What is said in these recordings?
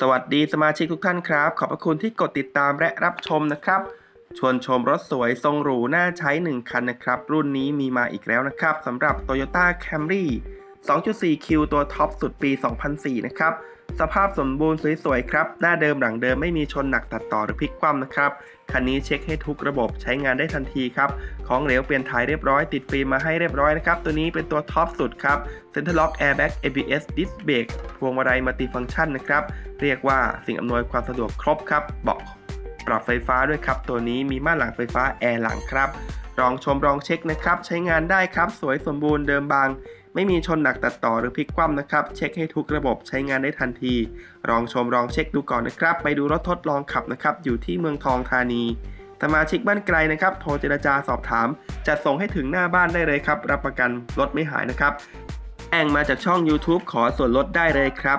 สวัสดีสมาชิกทุกท่านครับ ขอบพระคุณที่กดติดตามและรับชมนะครับ ชวนชมรถสวยทรงหรูน่าใช้ 1 คันนะครับ รุ่นนี้มีมาอีกแล้วนะครับสำหรับ Toyota Camry 2.4 Q ตัวท็อปสุดปี 2004 นะครับ สภาพสมบูรณ์สวยๆ ครับ หน้าเดิมหลังเดิมไม่มีชนหนักตัดต่อหรือพลิกคว่ำนะครับ คันนี้เช็คให้ทุกระบบใช้งานได้ทันทีครับ ของเหลวเปลี่ยนถ่ายเรียบร้อยติดฟิล์มมาให้เรียบร้อยนะครับ ตัวนี้เป็นตัวท็อปสุดครับ Center Lock Airbag ABS Disc Brake พวงมาลัยมัลติฟังก์ชันนะครับ เรียกว่าสิ่งอำนวยความสะดวกครบครับ เบาะปรับไฟฟ้าด้วยครับ ตัวนี้มีม่านหลังไฟฟ้าแอร์หลังครับ ลองชมลองเช็คนะครับ ใช้งานได้ครับ สวยสมบูรณ์เดิมบาง ไม่มีชนหนักตัดต่อหรือพลิกคว่ำนะครับ เช็คให้ทุกระบบใช้งานได้ทันที ลองชมลองเช็คดูก่อนนะครับ ไปดูรถทดลองขับนะครับ อยู่ที่เมืองทองธานีสมาชิกบ้านไกลนะครับ โทรเจรจาสอบถามจะส่งให้ถึงหน้าบ้านได้เลยครับ รับประกันรถไม่หายนะครับ แองมาจากช่อง YouTube ขอส่วนลดได้เลยครับ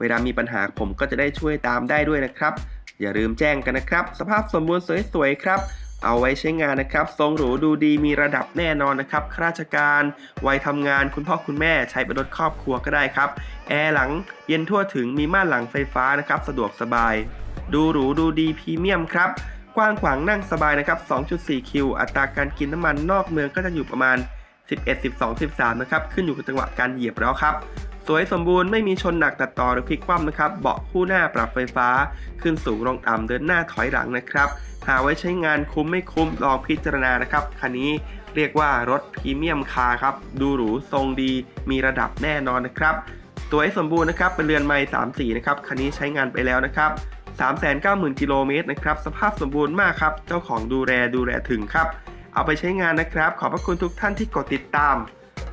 เวลามีปัญหาผมก็จะได้ช่วยตามได้ด้วยนะครับ อย่าลืมแจ้งกันนะครับ สภาพสมบูรณ์สวยๆครับ เอาไว้ใช้งานนะครับ ทรงหรูดูดีมีระดับแน่นอนนะครับข้าราชการวัยทำงานคุณพ่อคุณแม่ใช้เป็นรถครอบครัวก็ได้ครับ แอร์หลังเย็นทั่วถึงมีม่านหลังไฟฟ้านะครับ สะดวกสบาย ดูหรูดูดีพรีเมียมครับกว้างขวางนั่งสบายนะครับ 2.4 คิว อัตราการกินน้ำมันนอกเมืองก็จะอยู่ประมาณ 11 12 13 นะครับ ขึ้นอยู่กับจังหวะการเหยียบแล้วครับ วยสมบูรณ์ไม่มีชนหนักตัดต่อหรือพลิกคว่ำนะครับ เบาะคู่หน้าปรับไฟฟ้า ขึ้นสูงลงต่ำเดินหน้าถอยหลังนะครับ หาไว้ใช้งานคุ้มไม่คุ้มลองพิจารณานะครับ คันนี้เรียกว่ารถพรีเมียมคาร์ครับ ดูหรูทรงดีมีระดับแน่นอนนะครับตัวให้สมบูรณ์นะครับเป็นเรือนไม้34นะครับคันนี้ใช้งานไปแล้วนะครับ390,000กิโลเมตรนะครับสภาพสมบูรณ์มากครับ เจ้าของดูแลดูแลถึงครับ เอาไปใช้งานนะครับ ขอบพระคุณทุกท่านที่กดติดตาม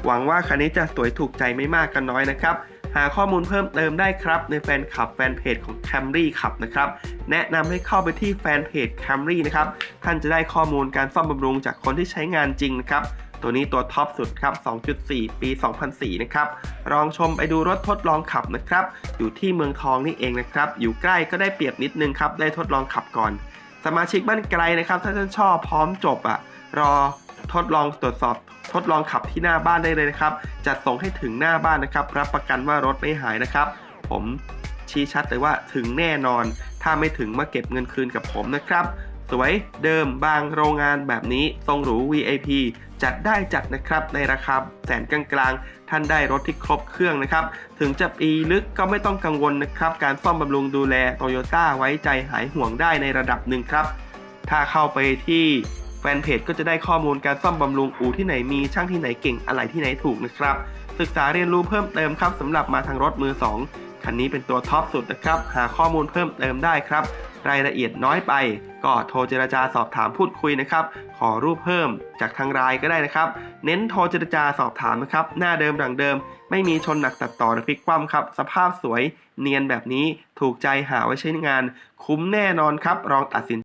หวังว่าคันนี้จะสวยถูกใจไม่มากกันน้อยนะครับ หาข้อมูลเพิ่มเติมได้ครับ ในแฟนคลับแฟนเพจของ Camry ขับนะครับ แนะนำให้เข้าไปที่แฟนเพจ Camry นะครับ ท่านจะได้ข้อมูลการซ่อมบำรุงจากคนที่ใช้งานจริงนะครับตัวนี้ตัวท็อปสุดครับ 2.4 ปี 2004 นะครับ ลองชมไปดูรถทดลองขับนะครับ อยู่ที่เมืองทองนี่เองนะครับ อยู่ใกล้ก็ได้เปรียบนิดนึงครับ ได้ทดลองขับก่อน สมาชิกบ้านไกลนะครับ ถ้าท่านชอบพร้อมจบอะ รอ ทดลองตรวจสอบ ทดลองขับที่หน้าบ้านได้เลยนะครับ จัดส่งให้ถึงหน้าบ้านนะครับ รับประกันว่ารถไม่หายนะครับ ผมชี้ชัดเลยว่าถึงแน่นอน ถ้าไม่ถึงมาเก็บเงินคืนกับผมนะครับ สวยเดิมบางโรงงานแบบนี้ ทรงหรู VIP จัดได้จัดนะครับในราคาแสนกลางๆ ท่านได้รถที่ครบเครื่องนะครับ ถึงจะปีลึกก็ไม่ต้องกังวลนะครับ การซ่อมบำรุงดูแลโตโยต้าไว้ใจหายห่วงได้ในระดับหนึ่งครับ ถ้าเข้าไปที่ แฟนเพจก็จะได้ข้อมูลการซ่อมบำรุงอู่ที่ไหนมีช่างที่ไหนเก่งอะไรที่ไหนถูกนะครับ ศึกษาเรียนรู้เพิ่มเติมครับสำหรับมาทางรถมือ 2 คันนี้เป็นตัวท็อปสุดนะครับ หาข้อมูลเพิ่มเติมได้ครับ รายละเอียดน้อยไป ก็โทรเจรจาสอบถามพูดคุยนะครับ ขอรูปเพิ่มจากทางไลน์ก็ได้นะครับ เน้นโทรเจรจาสอบถามนะครับ หน้าเดิมดังเดิม ไม่มีชนหนักตัดต่อหรือพลิกคว่ำครับ สภาพสวย เนียนแบบนี้ถูกใจหาไว้ใช้งาน คุ้มแน่นอนครับลองตัดสิน